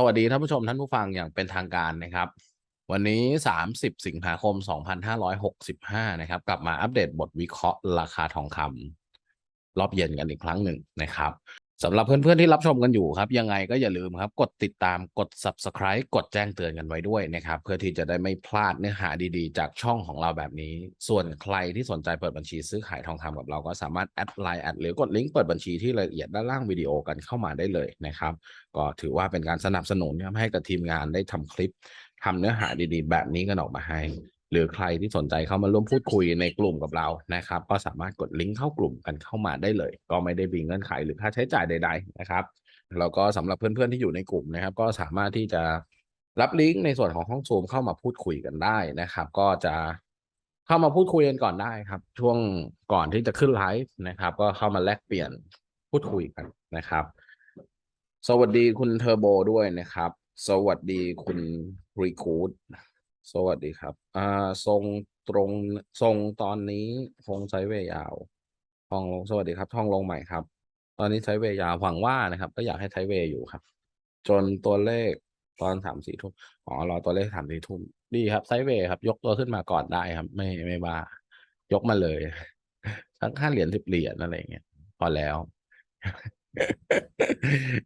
สวัสดีท่านผู้ชมท่านผู้ฟังอย่างเป็นทางการนะครับ วันนี้ 30 สิงหาคม 2565 นะครับ กลับมาอัปเดตบทวิเคราะห์ราคาทองคำรอบเย็นกันอีกครั้งหนึ่งนะครับ สำหรับเพื่อนๆที่รับชมกันอยู่ครับ ยังไงก็อย่าลืมครับ กดติดตามกด subscribe กดแจ้งเตือนกันไว้ด้วยนะครับ เพื่อที่จะได้ไม่พลาดเนื้อหาดีๆ จากช่องของเราแบบนี้ ส่วนใครที่สนใจเปิดบัญชีซื้อขายทองคำกับเราก็สามารถแอดไลน์แอดหรือกดลิงก์เปิดบัญชีที่รายละเอียดด้านล่างวิดีโอกันเข้ามาได้เลยนะครับ ก็ถือว่าเป็นการสนับสนุนครับให้กับทีมงานได้ทำคลิปทำเนื้อหาดีๆ แบบนี้กันออกมาให้ หรือใครที่สนใจเข้ามาร่วมพูดคุยในกลุ่มกับเรานะครับ ก็สามารถกดลิงก์เข้ากลุ่มกันเข้ามาได้เลย ก็ไม่ได้มีเงื่อนไขหรือค่าใช้จ่ายใด ๆ นะครับแล้วก็สำหรับเพื่อนๆที่อยู่ในกลุ่มนะครับ ก็สามารถที่จะรับลิงก์ในส่วนของห้องซูมเข้ามาพูดคุยกันได้นะครับ ก็จะเข้ามาพูดคุยกันก่อนได้ครับ ช่วงก่อนที่จะขึ้นไลฟ์นะครับ ก็เข้ามาแลกเปลี่ยนพูดคุยกันนะครับ สวัสดีคุณเทอร์โบด้วยนะครับ สวัสดีคุณรีคูด สวัสดีครับ อ่า ทรงตรง ทรงตอนนี้คงไซด์เวย์ยาว ทองลง สวัสดีครับ ทองลงใหม่ครับ ตอนนี้ไซด์เวย์ยาว หวังว่านะครับ ก็อยากให้ไซด์เวย์อยู่ครับ จนตัวเลขตอนสามสี่ทุ่มอ๋อ รอตัวเลขสามสี่ทุ่ม ดีครับ ไซด์เวย์ครับ ยกตัวขึ้นมาก่อนได้ครับ ไม่ ไม่บ้า ยกมาเลยสักห้าเหรียญสิบเหรียญอะไรอย่างเงี้ย พอแล้ว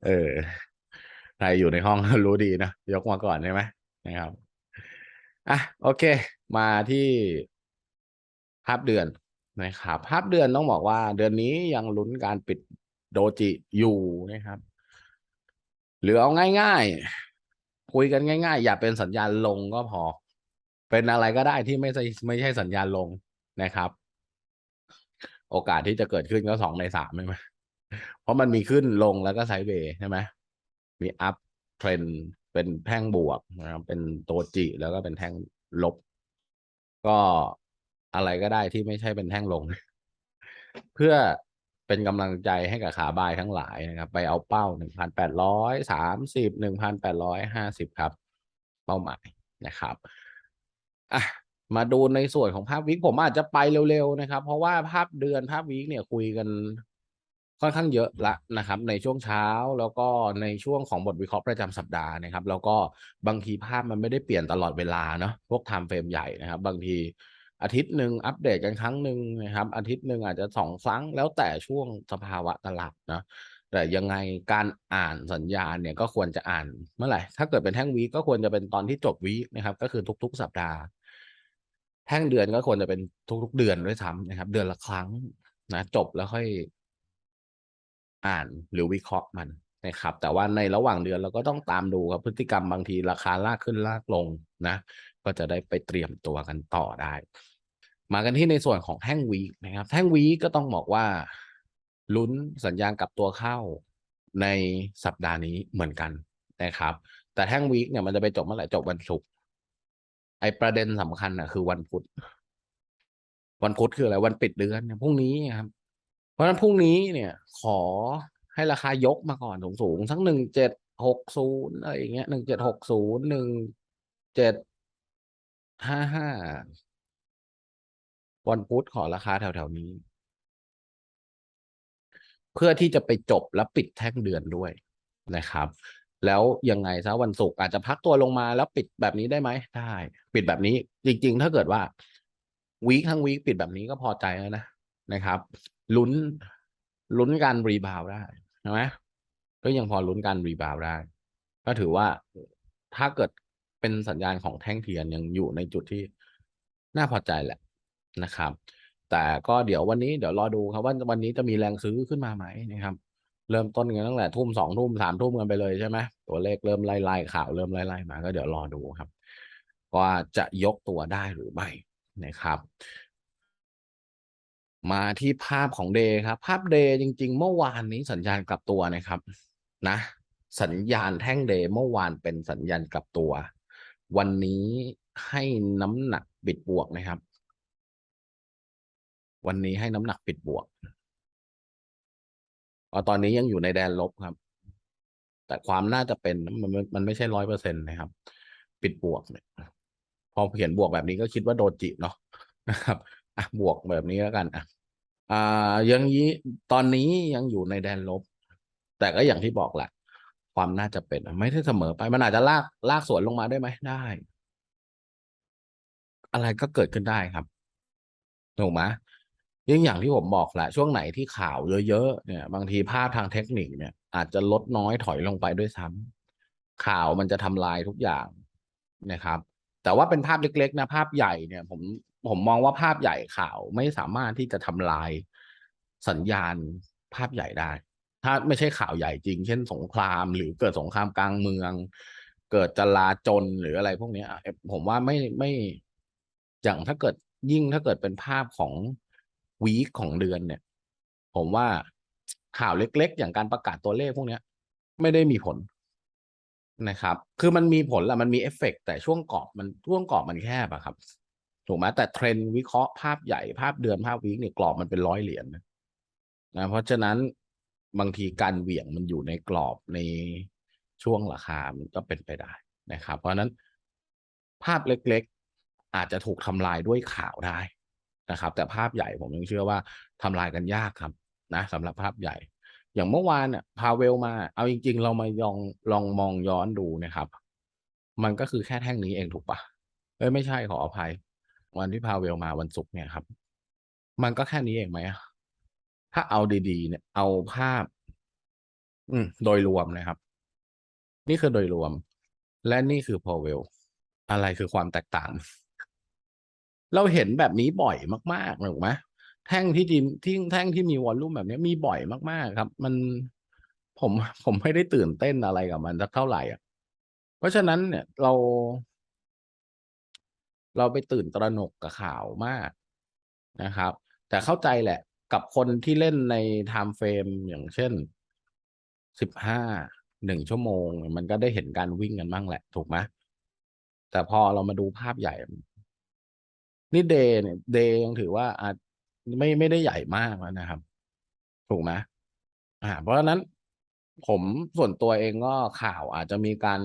เออ ใครอยู่ในห้องรู้ดีนะ ยกมาก่อนใช่ไหมนะครับ อะโอเค มาที่ภาพเดือนนะครับภาพเดือนต้องบอกว่า เดือนนี้ยังลุ้นการปิดโดจิอยู่นะครับ หรือเอาง่ายๆ คุยกันง่าย ๆ อย่าเป็นสัญญาณลงก็พอ เป็นอะไรก็ได้ที่ไม่ใช่ไม่ใช่สัญญาณลงนะครับ โอกาสที่จะเกิดขึ้นก็สองในสามใช่ไหมเพราะมันมีขึ้นลงแล้วก็ไซด์เวย์ใช่ไหมมีอัพเทรน เป็นแท่งบวกนะครับเป็นตัวจิแล้วก็เป็นแท่งลบ ก็อะไรก็ได้ที่ไม่ใช่เป็นแท่งลง เพื่อเป็นกำลังใจให้กับขาบายทั้งหลายนะครับ ไปเอาเป้าหนึ่งพันแปดร้อยสามสิบหนึ่งพันแปดร้อยห้าสิบครับ เป้าหมายนะครับอะมาดูในส่วนของภาพวิกผมอาจจะไปเร็วๆนะครับ เพราะว่าภาพเดือนภาพวิกเนี่ยคุยกัน ค่อนข้างเยอะละนะครับ ในช่วงเช้าแล้วก็ในช่วงของบทวิเคราะห์ประจำสัปดาห์นะครับ แล้วก็บางทีภาพมันไม่ได้เปลี่ยนตลอดเวลาเนาะพวกไทม์เฟรมใหญ่นะครับ บางทีอาทิตย์หนึ่งอัปเดตกันครั้งหนึ่งนะครับ อาทิตย์หนึ่งอาจจะสองครั้งแล้วแต่ช่วงสภาวะตลาดนะแต่ยังไงการอ่านสัญญาณเนี่ยก็ควรจะอ่านเมื่อไหร่ ถ้าเกิดเป็นแท่งวีก็ควรจะเป็นตอนที่จบวีนะครับ ก็คือทุก ๆ สัปดาห์ แท่งเดือนก็ควรจะเป็นทุก ๆ เดือนด้วยซ้ำนะครับ เดือนละครั้งนะจบแล้วค่อย อ่านหรือวิเคราะห์มันนะครับ แต่ว่าในระหว่างเดือนเราก็ต้องตามดูครับพฤติกรรมบางทีราคาลากขึ้นลากลงนะ ก็จะได้ไปเตรียมตัวกันต่อได้ มากันที่ในส่วนของแท่งวีนะครับ แท่งวีก็ต้องบอกว่าลุ้นสัญญาณกลับตัวเข้าในสัปดาห์นี้เหมือนกันนะครับ แต่แท่งวีคเนี่ยมันจะไปจบเมื่อไหร่จบวันศุกร์ไอประเด็นสำคัญอะคือวันพุธวันพุธคืออะไรวันปิดเดือนเนี่ยพรุ่งนี้ครับ ราะฉะนั้นพรุ่งนี้เนี่ยขอให้ราคายกมาก่อนสูงๆสักหนึ่งเจ็ดหกศูนย์อะไรอย่างเงี้ยหนึ่งเจ็ดหกศูนย์หนึ่งเจ็ดห้าห้าวันพุธขอราคาแถวๆนี้ เพื่อที่จะไปจบแล้วปิดแท่งเดือนด้วยนะครับ แล้วยังไงซะวันศุกร์อาจจะพักตัวลงมาแล้วปิดแบบนี้ได้ไหมได้ ปิดแบบนี้ จริง ๆ ถ้าเกิดว่าวีคทั้งวีคปิดแบบนี้ก็พอใจแล้วนะ นะครับลุ้นลุ้นการรีบาวได้ใช่ไหมก็ยังพอลุ้นการรีบาวได้ ก็ถือว่าถ้าเกิดเป็นสัญญาณของแท่งเทียนยังอยู่ในจุดที่น่าพอใจแหละนะครับ แต่ก็เดี๋ยววันนี้เดี๋ยวรอดูครับว่าวันนี้จะมีแรงซื้อขึ้นมาไหมนะครับ เริ่มต้นกันตั้งแต่ทุ่มสองทุ่มสามทุ่มกันไปเลยใช่ไหมตัวเลขเริ่มไล่ไล่ข่าวเริ่มไล่ไล่มา ก็เดี๋ยวรอดูครับ ว่าจะยกตัวได้หรือไม่นะครับ มาที่ภาพของเดย์ครับ ภาพเดย์จริง ๆ เมื่อวานนี้สัญญาณกลับตัวนะครับ นะ สัญญาณแท่งเดย์เมื่อวานเป็นสัญญาณกลับตัว วันนี้ให้น้ำหนักปิดบวกนะครับ วันนี้ให้น้ำหนักปิดบวกอตอนนี้ยังอยู่ในแดนลบครับ แต่ความน่าจะเป็นมันมันไม่ใช่ร้อยเปอร์เซ็นต์นะครับ ปิดบวกเนี่ยพอเขียนบวกแบบนี้ก็คิดว่าโดจิเนาะนะครับ อะบวกแบบนี้แล้วกันอะอ่ายังนี้ตอนนี้ยังอยู่ในแดนลบ แต่ก็อย่างที่บอกแหละความน่าจะเป็นไม่ได้เสมอไป มันอาจจะลากลากสวนลงมาได้ไหมได้ อะไรก็เกิดขึ้นได้ครับถูกไหมยิ่งอย่างที่ผมบอกแหละช่วงไหนที่ข่าวเยอะๆเนี่ยบางทีภาพทางเทคนิคเนี่ย อาจจะลดน้อยถอยลงไปด้วยซ้ำข่าวมันจะทำลายทุกอย่างนะครับ แต่ว่าเป็นภาพเล็กๆนะภาพใหญ่เนี่ย ผม ผมมองว่าภาพใหญ่ข่าวไม่สามารถที่จะทำลายสัญญาณภาพใหญ่ได้ ถ้าไม่ใช่ข่าวใหญ่จริง เช่นสงคราม หรือเกิดสงครามกลางเมือง เกิดจลาจลหรืออะไรพวกนี้ผมว่าไม่ไม่อย่างถ้าเกิดยิ่งถ้าเกิดเป็นภาพของวีคของเดือนเนี่ย ผมว่าข่าวเล็ก ๆ อย่างการประกาศตัวเลขพวกนี้ไม่ได้มีผลนะครับ คือมันมีผลแหละมันมีเอฟเฟกต์แต่ช่วงกรอบมันช่วงกรอบมันแคบอะครับ ถูกไหมแต่เทรนด์วิเคราะห์ภาพใหญ่ภาพเดือนภาพวีคเนี่ยกรอบมันเป็นร้อยเหรียญนะนะเพราะฉะนั้นบางทีการเหวี่ยงมันอยู่ในกรอบในช่วงราคามันก็เป็นไปได้นะครับ เพราะฉะนั้นภาพเล็กๆ อาจจะถูกทำลายด้วยข่าวได้นะครับ แต่ภาพใหญ่ผมยังเชื่อว่าทำลายกันยากครับนะสำหรับภาพใหญ่ อย่างเมื่อวานเนี่ยพาเวลมา เอาจริง ๆ เรามาลองลองมองย้อนดูนะครับ มันก็คือแค่แท่งนี้เองถูกปะเอ้ยไม่ใช่ขออภัย วันที่พาเวลมาวันศุกร์เนี่ยครับ มันก็แค่นี้เองไหมถ้าเอาดีๆ เนี่ย เอาภาพ อืม โดยรวมนะครับ นี่คือโดยรวม และนี่คือพอเวลอะไรคือความแตกต่าง เราเห็นแบบนี้บ่อยมากๆถูกไหมแท่งที่ดินที่แท่งที่มีวอลลุ่มแบบนี้มีบ่อยมากๆครับ มันผมผมไม่ได้ตื่นเต้นอะไรกับมันสักเท่าไหร่อะ เพราะฉะนั้นเนี่ยเรา เราไปตื่นตระหนกกับข่าวมากนะครับ แต่เข้าใจแหละกับคนที่เล่นในไทม์เฟรมอย่างเช่นสิบห้าหนึ่งชั่วโมง มันก็ได้เห็นการวิ่งกันบ้างแหละ ถูกไหมแต่พอเรามาดูภาพใหญ่ นี่เดย์เนี่ยเดย์ยังถือว่าอาจไม่ไม่ได้ใหญ่มากแล้วนะครับ ถูกไหมอ่า เพราะฉะนั้นผมส่วนตัวเองก็ข่าวอาจจะมีการ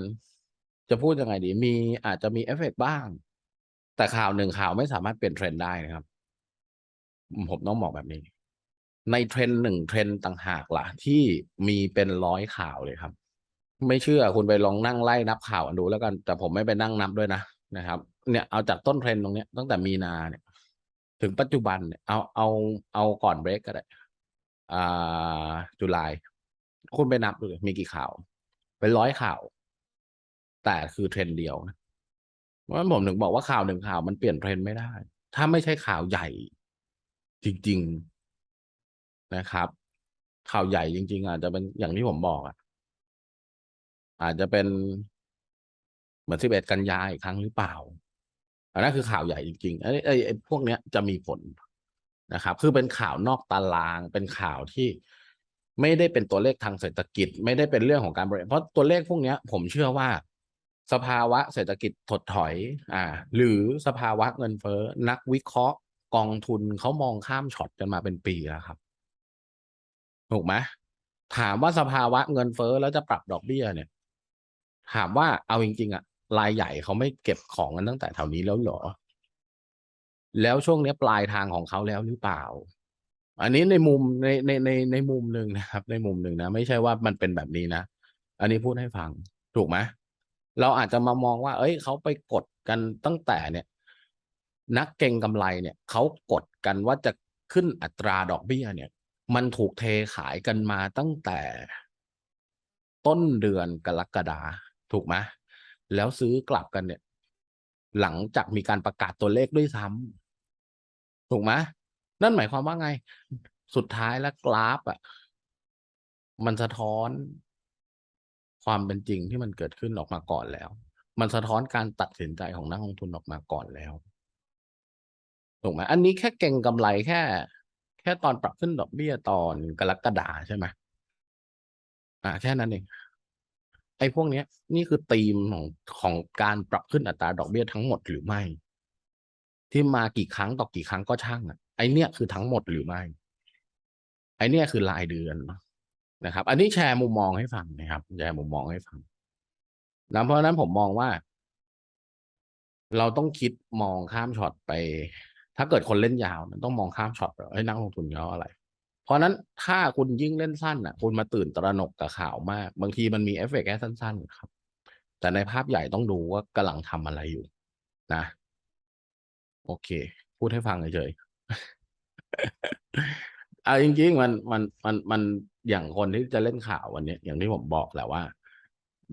จะพูดยังไงดี มีอาจจะมีเอฟเฟกต์บ้าง แต่ข่าวหนึ่งข่าวไม่สามารถเปลี่ยนเทรนด์ได้นะครับ ผมต้องบอกแบบนี้ ในเทรนด์หนึ่งเทรนด์ต่างหากล่ะ ที่มีเป็นร้อยข่าวเลยครับ ไม่เชื่อคุณไปลองนั่งไล่นับข่าวกันดูแล้วกัน แต่ผมไม่ไปนั่งนับด้วยนะนะครับ เนี่ยเอาจากต้นเทรนด์ตรงเนี้ยตั้งแต่มีนาเนี่ย ถึงปัจจุบันเนี่ยเอาเอาเอาก่อนเบรกก็ได้อ่าจุลายคุณไปนับดูมีกี่ข่าว เป็นร้อยข่าว แต่คือเทรนด์เดียวนะ เพราผมถึงบอกว่าข่าวหนึ่งข่าวมันเปลี่ยนเทรนด์ไม่ได้ ถ้าไม่ใช่ข่าวใหญ่ จริง ๆนะครับ ข่าวใหญ่จริง ๆ อาจจะเป็นอย่างที่ผมบอกอะอาจจะเป็นเหมือนสิบเอ็ดกันยาอีกครั้งหรือเปล่าอันนั้นคือข่าวใหญ่จริงๆไอ้ไอ้ไอ้พวกเนี้ยจะมีผลนะครับ คือเป็นข่าวนอกตารางเป็นข่าวที่ไม่ได้เป็นตัวเลขทางเศรษฐกิจ ไม่ได้เป็นเรื่องของการบริเพราะตัวเลขพวกเนี้ย ผมเชื่อว่า สภาวะเศรษฐกิจถดถอยอ่าหรือสภาวะเงินเฟ้อนักวิเคราะห์กองทุนเขามองข้ามช็อตกันมาเป็นปีแล้วครับถูกไหมถามว่าสภาวะเงินเฟ้อแล้วจะปรับดอกเบี้ยเนี่ย ถามว่าเอาจริงๆอะรายใหญ่เขาไม่เก็บของกันตั้งแต่แถวนี้แล้วหรอ แล้วช่วงนี้ปลายทางของเขาแล้วหรือเปล่า อันนี้ในมุมในในในในมุมหนึ่งนะครับ ในมุมหนึ่งนะ ไม่ใช่ว่ามันเป็นแบบนี้นะ อันนี้พูดให้ฟัง ถูกไหม เราอาจจะมามองว่า เอ้ยเขาไปกดกันตั้งแต่เนี่ย นักเก็งกำไรเนี่ยเขากดกันว่าจะขึ้นอัตราดอกเบี้ยเนี่ย มันถูกเทขายกันมาตั้งแต่ต้นเดือนกรกฎาถูกไหมแล้วซื้อกลับกันเนี่ย หลังจากมีการประกาศตัวเลขด้วยซ้ำถูกไหมนั่นหมายความว่าไง สุดท้ายแล้วกราฟอะ มันสะท้อน ความเป็นจริงที่มันเกิดขึ้นออกมาก่อนแล้ว มันสะท้อนการตัดสินใจของนักลงทุนออกมาก่อนแล้วถูกไหมอันนี้แค่เก่งกำไรแค่ แค่ตอนปรับขึ้นดอกเบี้ยตอนกรกฎาใช่ไหมอ่าแค่นั้นเองไอ้พวกเนี้ย นี่คือธีมของของการปรับขึ้นอัตราดอกเบี้ยทั้งหมดหรือไม่ ที่มากี่ครั้งต่อกี่ครั้งก็ช่างอะไอเนี้ยคือทั้งหมดหรือไม่ ไอเนี้ยคือรายเดือน นะครับ อันนี้แชร์มุมมองให้ฟังนะครับแชร์มุมมองให้ฟังนะเพราะฉะนั้นผมมองว่า เราต้องคิดมองข้ามช็อตไป ถ้าเกิดคนเล่นยาวมันต้องมองข้ามช็อตให้นักลงทุนเขาอะไร เพราะฉะนั้นถ้าคุณยิ่งเล่นสั้นอะ คุณมาตื่นตระหนกกับข่าวมาก บางทีมันมีเอฟเฟกต์แค่สั้น ๆ ครับ แต่ในภาพใหญ่ต้องดูว่ากำลังทำอะไรอยู่ นะ โอเค พูดให้ฟังเฉยๆเอาจริงๆมันมันมันมัน อย่างคนที่จะเล่นข่าววันนี้อย่างที่ผมบอกแหละว่า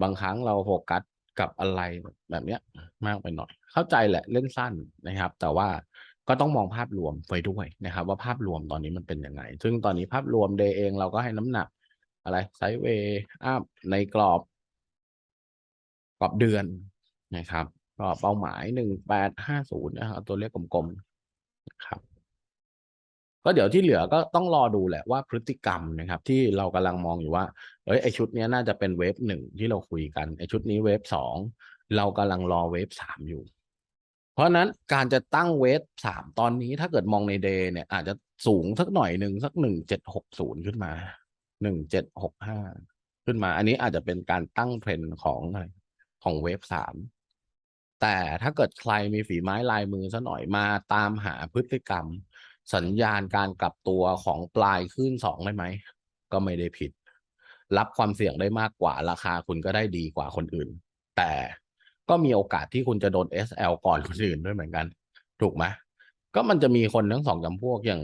บางครั้งเราโฟกัสกับอะไรแบบเนี้ย มากไปหน่อย เข้าใจแหละเล่นสั้นนะครับ แต่ว่าก็ต้องมองภาพรวมไปด้วยนะครับ ว่าภาพรวมตอนนี้มันเป็นยังไง ซึ่งตอนนี้ภาพรวมเดย์เองเราก็ให้น้ำหนัก อะไรไซเวย์อัพในกรอบ กรอบเดือนนะครับ ก็เป้าหมายหนึ่งแปดห้าศูนย์นะครับตัวเลขกลมๆนะครับ ก็เดี๋ยวที่เหลือก็ต้องรอดูแหละว่าพฤติกรรมนะครับ ที่เรากำลังมองอยู่ว่าเอ้ยไอชุดนี้น่าจะเป็นเวฟหนึ่งที่เราคุยกันไอชุดนี้เวฟสองเรากำลังรอเวฟสามอยู่ เพราะฉะนั้นการจะตั้งเวฟสามตอนนี้ถ้าเกิดมองในเดย์เนี่ย อาจจะสูงสักหน่อยหนึ่งสักหนึ่งเจ็ดหกศูนย์ขึ้นมาหนึ่งเจ็ดหกห้าขึ้นมา อันนี้อาจจะเป็นการตั้งเทรนด์ของอะไรของเวฟสามแต่ถ้าเกิดใครมีฝีไม้ลายมือซะหน่อยมาตามหาพฤติกรรม สัญญาณการกลับตัวของปลายขึ้นสองได้ไหม ก็ไม่ได้ผิด รับความเสี่ยงได้มากกว่าราคาคุณก็ได้ดีกว่าคนอื่น แต่ก็มีโอกาสที่คุณจะโดน SL ก่อนคนอื่นด้วยเหมือนกัน ถูกไหมก็มันจะมีคนทั้งสองจำพวกอย่าง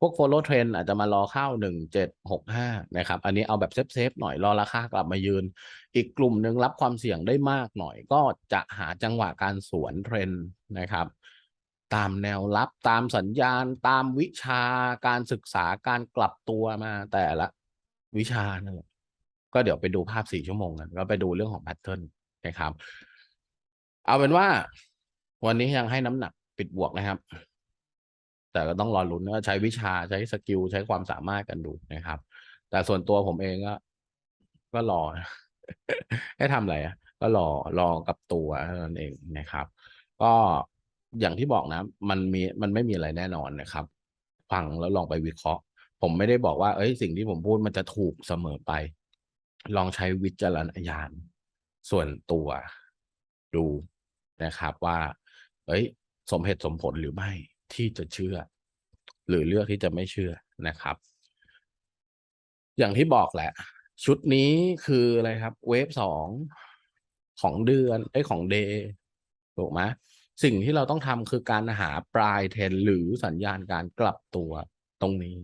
พวก follow trend อาจจะมารอเข้าหนึ่งเจ็ดหกห้านะครับ อันนี้เอาแบบเซฟเซฟหน่อยรอราคากลับมายืน อีกกลุ่มหนึ่งรับความเสี่ยงได้มากหน่อย ก็จะหาจังหวะการสวนเทรนนะครับ ตามแนวรับตามสัญญาณตามวิชาการศึกษาการกลับตัวมาแต่ละ วิชานั่นแหละก็เดี๋ยวไปดูภาพสี่ชั่วโมงกันก็ไปดูเรื่องของแพทเทิร์นนะครับ เอาเป็นว่า วันนี้ยังให้น้ำหนักปิดบวกนะครับ แต่ก็ต้องรอลุ้นว่าใช้วิชาใช้สกิลใช้ความสามารถกันดูนะครับ แต่ส่วนตัวผมเองก็ ก็รอให้ทำอะไรอะก็รอรอกับตัวนั้นเองนะครับ ก็ อย่างที่บอกนะ มันมีมันไม่มีอะไรแน่นอนนะครับ ฟังแล้วลองไปวิเคราะห์ ผมไม่ได้บอกว่า เอ้ยสิ่งที่ผมพูดมันจะถูกเสมอไป ลองใช้วิจารณญาณส่วนตัวดูนะครับว่า เอ้ย สมเหตุสมผลหรือไม่ที่จะเชื่อ หรือเลือกที่จะไม่เชื่อนะครับ อย่างที่บอกแหละ ชุดนี้คืออะไรครับ เวฟสองของเดือนไอ้ของเดย์ถูกไหม สิ่งที่เราต้องทำคือการหาปลายเทรนหรือสัญญาณการกลับตัวตรงนี้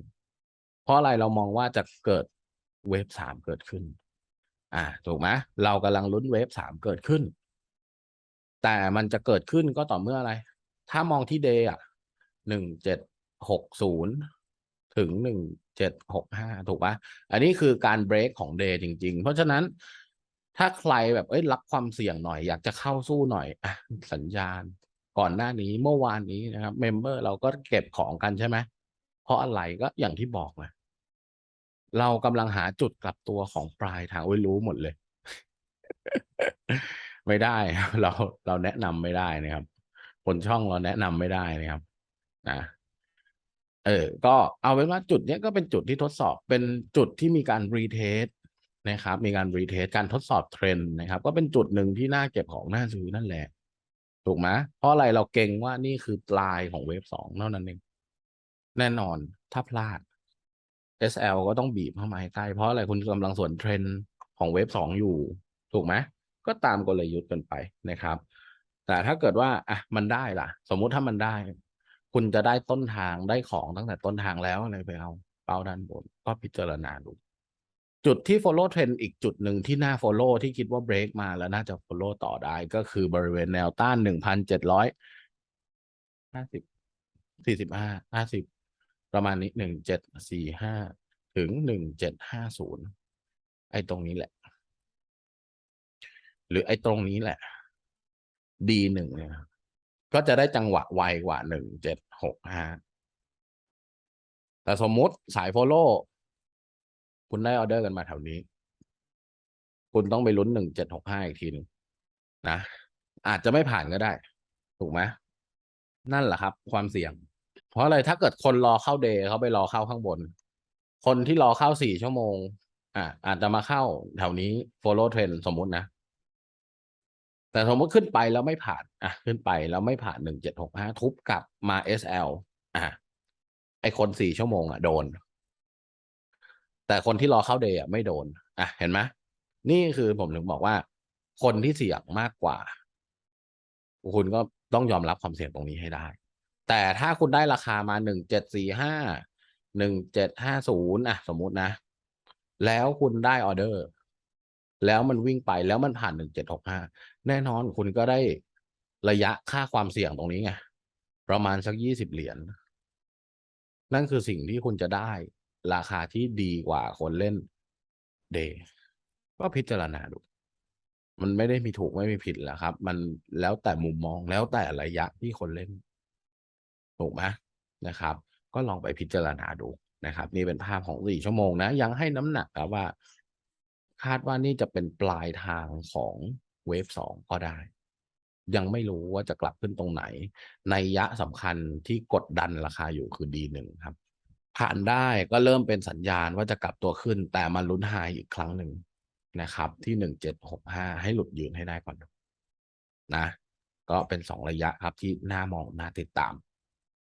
เพราะอะไรเรามองว่าจะเกิดเวฟสามเกิดขึ้น อ่า ถูกไหมเรากำลังลุ้นเวฟสามเกิดขึ้น แต่มันจะเกิดขึ้นก็ต่อเมื่ออะไร ถ้ามองที่เดย์อะหนึ่งเจ็ดหกศูนย์ถึงหนึ่งเจ็ดหกห้าถูกปะอันนี้คือการเบรกของเดย์จริง ๆ เพราะฉะนั้นถ้าใครแบบเอ้ยรับความเสี่ยงหน่อย อยากจะเข้าสู้หน่อยอะสัญญาณ ก่อนหน้านี้เมื่อวานนี้นะครับเมมเบอร์เราก็เก็บของกันใช่ไหมเพราะอะไรก็อย่างที่บอกนะเรากำลังหาจุดกลับตัวของปลายทางโอ้รู้หมดเลย ไม่ได้เราเราแนะนำไม่ได้นะครับคนช่องเราแนะนำไม่ได้นะครับนะเออ ก็เอาเป็นว่าจุดนี้ก็เป็นจุดที่ทดสอบเป็นจุดที่มีการรีเทสนะครับ มีการรีเทสการทดสอบเทรนด์นะครับ ก็เป็นจุดหนึ่งที่น่าเก็บของน่าซื้อนั่นแหละ ถูกไหมเพราะอะไรเราเก่งว่านี่คือปลายของเวฟสองเท่านั้นเอง แน่นอนถ้าพลาด SL ก็ต้องบีบเข้ามาให้ใกล้เพราะอะไรคุณกำลังสวนเทรนด์ของเวฟสองอยู่ ถูกไหมก็ตามกลยุทธ์กันไปนะครับ แต่ถ้าเกิดว่าอะมันได้ล่ะ สมมุติถ้ามันได้ คุณจะได้ต้นทางได้ของตั้งแต่ต้นทางแล้วอะไรไปเอาเป้าด้านบน ก็พิจารณาดู จุดที่ follow trend อีกจุดหนึ่งที่น่า follow ที่คิดว่า break มาแล้วน่าจะ follow ต่อได้ก็คือบริเวณแนวต้านหนึ่งพันเจ็ดร้อยห้าสิบสี่สิบห้าห้าสิบประมาณนี้หนึ่งเจ็ดสี่ห้าถึงหนึ่งเจ็ดห้าศูนย์ไอ้ตรงนี้แหละ หรือไอ้ตรงนี้แหละ ดีหนึ่งเนี่ยก็จะได้จังหวะไวกว่าหนึ่งเจ็ดหกห้าแต่สมมุติสายโฟโล่ คุณได้ออเดอร์กันมาแถวนี้ คุณต้องไปลุ้นหนึ่งเจ็ดหกห้าอีกทีหนึ่งนะอาจจะไม่ผ่านก็ได้ ถูกไหมนั่นแหละครับ ความเสี่ยง เพราะอะไรถ้าเกิดคนรอเข้าเดย์เขาไปรอเข้าข้างบน คนที่รอเข้าสี่ชั่วโมง อะอาจจะมาเข้าแถวนี้ follow trend สมมุตินะ แต่สมมติขึ้นไปแล้วไม่ผ่าน อะ ขึ้นไปแล้วไม่ผ่านหนึ่งเจ็ดหกห้าทุบกลับมา SL อะไอคนสี่ชั่วโมงอะโดน แต่คนที่รอเข้าเดย์อะไม่โดน อะ เห็นไหมนี่คือผมถึงบอกว่า คนที่เสี่ยงมากกว่า คุณก็ต้องยอมรับความเสี่ยงตรงนี้ให้ได้ แต่ถ้าคุณได้ราคามาหนึ่งเจ็ดสี่ห้าหนึ่งเจ็ดห้าศูนย์อะ สมมุตินะ แล้วคุณได้ออเดอร์ แล้วมันวิ่งไปแล้วมันผ่านหนึ่งเจ็ดหกห้าแน่นอนคุณก็ได้ระยะค่าความเสี่ยงตรงนี้ไงประมาณสักยี่สิบเหรียญนั่นคือสิ่งที่คุณจะได้ ราคาที่ดีกว่าคนเล่นเดย์ก็พิจารณาดู มันไม่ได้มีถูกไม่มีผิดแหละครับ มันแล้วแต่มุมมองแล้วแต่ระยะที่คนเล่น ถูกไหมนะครับ ก็ลองไปพิจารณาดูนะครับ นี่เป็นภาพของสี่ชั่วโมงนะ ยังให้น้ำหนักครับว่า คาดว่านี่จะเป็นปลายทางของเวฟสองก็ได้ ยังไม่รู้ว่าจะกลับขึ้นตรงไหน ในยะสำคัญที่กดดันราคาอยู่คือดีหนึ่งครับ ผ่านได้ก็เริ่มเป็นสัญญาณว่าจะกลับตัวขึ้น แต่มาลุ้นไฮอีกครั้งหนึ่งนะครับ ที่หนึ่งเจ็ดหกห้าให้หลุดยืนให้ได้ก่อนนะ ก็เป็นสองระยะครับที่น่ามองน่าติดตาม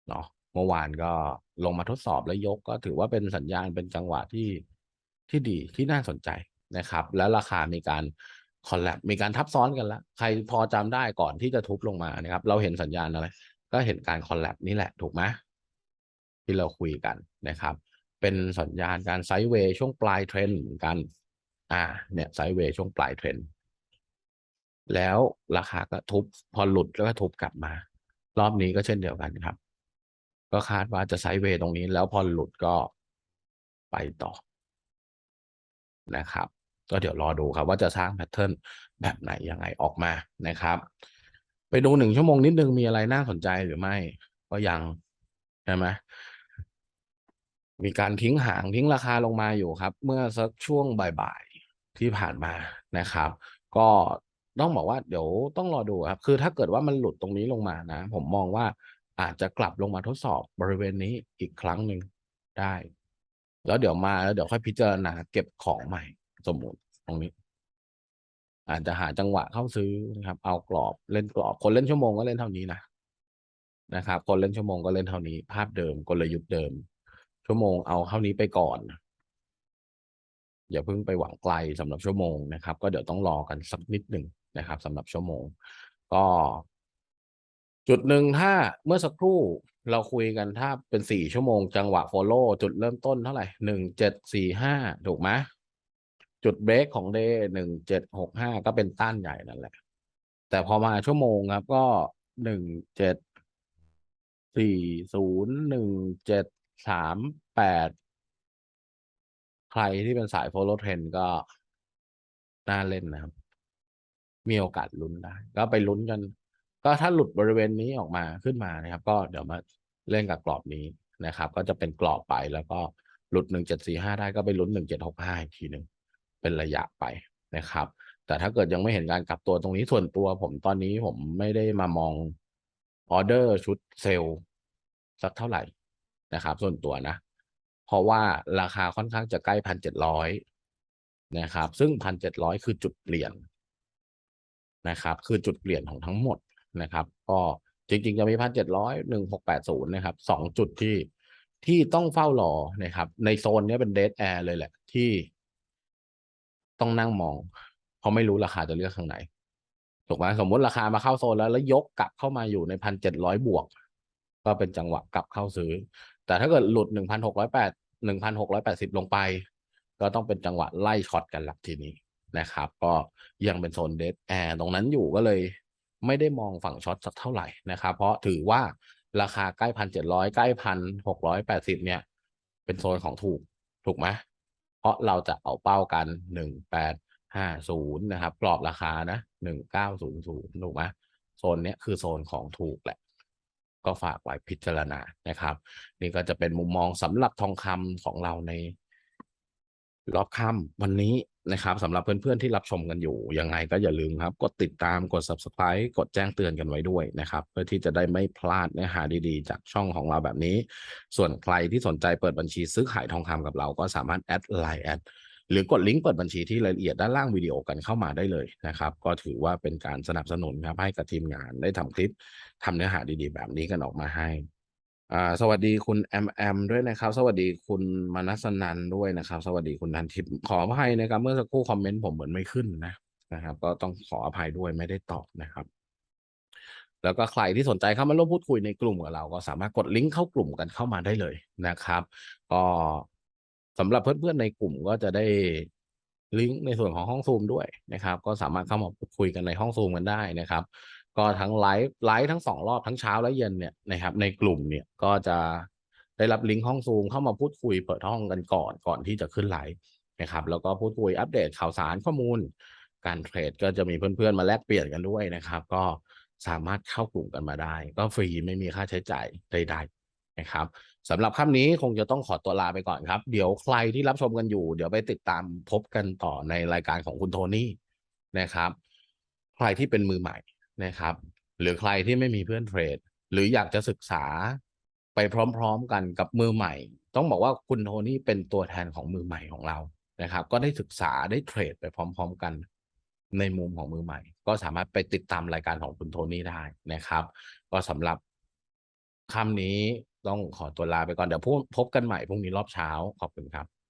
เนาะเมื่อวานก็ลงมาทดสอบแล้วยกก็ถือว่าเป็นสัญญาณเป็นจังหวะที่ที่ดีที่น่าสนใจนะครับ แล้วราคามีการคอลแลบมีการทับซ้อนกันแล้วใครพอจำได้ก่อนที่จะทุบลงมานะครับ เราเห็นสัญญาณอะไร ก็เห็นการคอลแลบนี่แหละถูกไหม ที่เราคุยกันนะครับ เป็นสัญญาณการไซด์เวย์ช่วงปลายเทรนด์เหมือนกัน อ่า เนี่ยไซด์เวย์ช่วงปลายเทรนด์แล้วราคาก็ทุบพอหลุดแล้วก็ทุบกลับมา รอบนี้ก็เช่นเดียวกันครับ ก็คาดว่าจะไซด์เวย์ตรงนี้ แล้วพอหลุดก็ไปต่อนะครับ ก็เดี๋ยวรอดูครับว่าจะสร้างแพทเทิร์นแบบไหนยังไงออกมานะครับ ไปดูหนึ่งชั่วโมงนิดนึงมีอะไรน่าสนใจหรือไม่ ก็ยังใช่ไหม มีการทิ้งหางทิ้งราคาลงมาอยู่ครับ เมื่อสักช่วงบ่ายๆที่ผ่านมานะครับ ก็ต้องบอกว่าเดี๋ยวต้องรอดูครับ คือถ้าเกิดว่ามันหลุดตรงนี้ลงมานะ ผมมองว่าอาจจะกลับลงมาทดสอบบริเวณนี้อีกครั้งหนึ่งได้ แล้วเดี๋ยวมาแล้วเดี๋ยวค่อยพิจารณาเก็บของใหม่ สมมุติตรงนี้ อาจจะหาจังหวะเข้าซื้อนะครับ เอากรอบเล่นกรอบ คนเล่นชั่วโมงก็เล่นเท่านี้นะนะครับ คนเล่นชั่วโมงก็เล่นเท่านี้ ภาพเดิมกลยุทธ์เดิม ชั่วโมงเอาเท่านี้ไปก่อน อย่าเพิ่งไปหวังไกลสำหรับชั่วโมงนะครับ ก็เดี๋ยวต้องรอกันสักนิดหนึ่งนะครับสำหรับชั่วโมง ก็ จุดหนึ่งถ้าเมื่อสักครู่เราคุยกันถ้าเป็นสี่ชั่วโมงจังหวะโฟโล่จุดเริ่มต้นเท่าไหร่หนึ่งเจ็ดสี่ห้าถูกไหมจุดเบรกของเดย์หนึ่งเจ็ดหกห้าก็เป็นต้านใหญ่นั่นแหละ แต่พอมาชั่วโมงครับ ก็หนึ่งเจ็ดสี่ศูนย์หนึ่งเจ็ด สามแปดใครที่เป็นสาย follow trend ก็ น่าเล่นนะครับ มีโอกาสลุ้นได้ ก็ไปลุ้นกัน ก็ถ้าหลุดบริเวณนี้ออกมาขึ้นมานะครับ ก็เดี๋ยวมาเล่นกับกรอบนี้นะครับ ก็จะเป็นกรอบไปแล้วก็หลุดหนึ่งเจ็ดสี่ห้าได้ก็ไปลุ้นหนึ่งเจ็ดหกห้าอีกทีหนึ่งเป็นระยะไปนะครับ แต่ถ้าเกิดยังไม่เห็นการกลับตัวตรงนี้ส่วนตัว ผมตอนนี้ผมไม่ได้มามองออเดอร์ชุดเซลล์สักเท่าไหร่ นะครับ ส่วนตัวนะ เพราะว่าราคาค่อนข้างจะใกล้พันเจ็ดร้อยนะครับ ซึ่งพันเจ็ดร้อยคือจุดเปลี่ยนนะครับ คือจุดเปลี่ยนของทั้งหมดนะครับ ก็จริง ๆ จะมีพันเจ็ดร้อยหนึ่งหกแปดศูนย์นะครับสองจุดที่ที่ต้องเฝ้ารอนะครับ ในโซนนี้เป็นเดทแอร์เลยแหละ ที่ต้องนั่งมอง เพราะไม่รู้ราคาจะเลือกข้างไหนถูกไหมสมมติราคามาเข้าโซนแล้วแล้วยกกลับเข้ามาอยู่ในพันเจ็ดร้อยบวก ก็เป็นจังหวะกลับเข้าซื้อ แต่ถ้าเกิดหลุดหนึ่งพันหกร้อยแปดหนึ่งพันหกร้อยแปดสิบลงไป ก็ต้องเป็นจังหวะไล่ช็อตกันหลักทีนี้นะครับ ก็ยังเป็นโซนเดทแอร์ตรงนั้นอยู่ก็เลย ไม่ได้มองฝั่งช็อตสักเท่าไหร่นะครับ เพราะถือว่าราคาใกล้พันเจ็ดร้อยใกล้พันหกร้อยแปดสิบเนี่ย เป็นโซนของถูกถูกไหมเพราะเราจะเอาเป้ากันหนึ่งแปดห้าศูนย์นะครับกรอบราคานะหนึ่งเก้าศูนย์ศูนย์ถูกไหมโซนเนี้ยคือโซนของถูกแหละ ก็ฝากไว้พิจารณานะครับ นี่ก็จะเป็นมุมมองสำหรับทองคำของเราในรอบค่ำวันนี้นะครับสำหรับเพื่อนๆที่รับชมกันอยู่ ยังไงก็อย่าลืมครับ กดติดตามกด subscribe กดแจ้งเตือนกันไว้ด้วยนะครับ เพื่อที่จะได้ไม่พลาดเนื้อหาดีๆ จากช่องของเราแบบนี้ ส่วนใครที่สนใจเปิดบัญชีซื้อขายทองคำกับเราก็สามารถแอดไลน์แอด หรือกดลิงก์เปิดบัญชีที่รายละเอียดด้านล่างวิดีโอกันเข้ามาได้เลยนะครับ ก็ถือว่าเป็นการสนับสนุนครับให้กับทีมงานได้ทำคลิปทำเนื้อหาดีๆ แบบนี้กันออกมาให้อ่าสวัสดีคุณแอมแอมด้วยนะครับ สวัสดีคุณมนัสนันด้วยนะครับ สวัสดีคุณนันทิพย์ขออภัยนะครับ เมื่อสักครู่คอมเมนต์ผมเหมือนไม่ขึ้นนะนะครับ ก็ต้องขออภัยด้วยไม่ได้ตอบนะครับ แล้วก็ใครที่สนใจเข้ามาร่วมพูดคุยในกลุ่มกับเรา ก็สามารถกดลิงก์เข้ากลุ่มกันเข้ามาได้เลยนะครับ ก็ สำหรับเพื่อนๆในกลุ่มก็จะได้ลิงก์ในส่วนของห้องซูมด้วยนะครับ ก็สามารถเข้ามาพูดคุยกันในห้องซูมกันได้นะครับ ก็ทั้งไลฟ์ไลฟ์ทั้งสองรอบทั้งเช้าและเย็นเนี่ยนะครับในกลุ่มเนี่ยก็จะได้รับลิงก์ห้องซูมเข้ามาพูดคุยเปิดห้องกันก่อนก่อนที่จะขึ้นไลฟ์นะครับแล้วก็พูดคุยอัปเดตข่าวสารข้อมูล การเทรดก็จะมีเพื่อนๆมาแลกเปลี่ยนกันด้วยนะครับ ก็สามารถเข้ากลุ่มกันมาได้ ก็ฟรีไม่มีค่าใช้จ่ายใดๆ นะครับสำหรับค่ำนี้คงจะต้องขอตัวลาไปก่อนครับ เดี๋ยวใครที่รับชมกันอยู่ เดี๋ยวไปติดตามพบกันต่อในรายการของคุณโทนี่นะครับ ใครที่เป็นมือใหม่นะครับ หรือใครที่ไม่มีเพื่อนเทรด หรืออยากจะศึกษาไปพร้อมๆกันกับมือใหม่ ต้องบอกว่าคุณโทนี่เป็นตัวแทนของมือใหม่ของเรานะครับ ก็ได้ศึกษาได้เทรดไปพร้อม ๆ กันในมุมของมือใหม่ ก็สามารถไปติดตามรายการของคุณโทนี่ได้นะครับ ก็สำหรับค่ำนี้ ต้องขอตัวลาไปก่อนเดี๋ยวพบกันใหม่พรุ่งนี้รอบเช้าขอบคุณครับ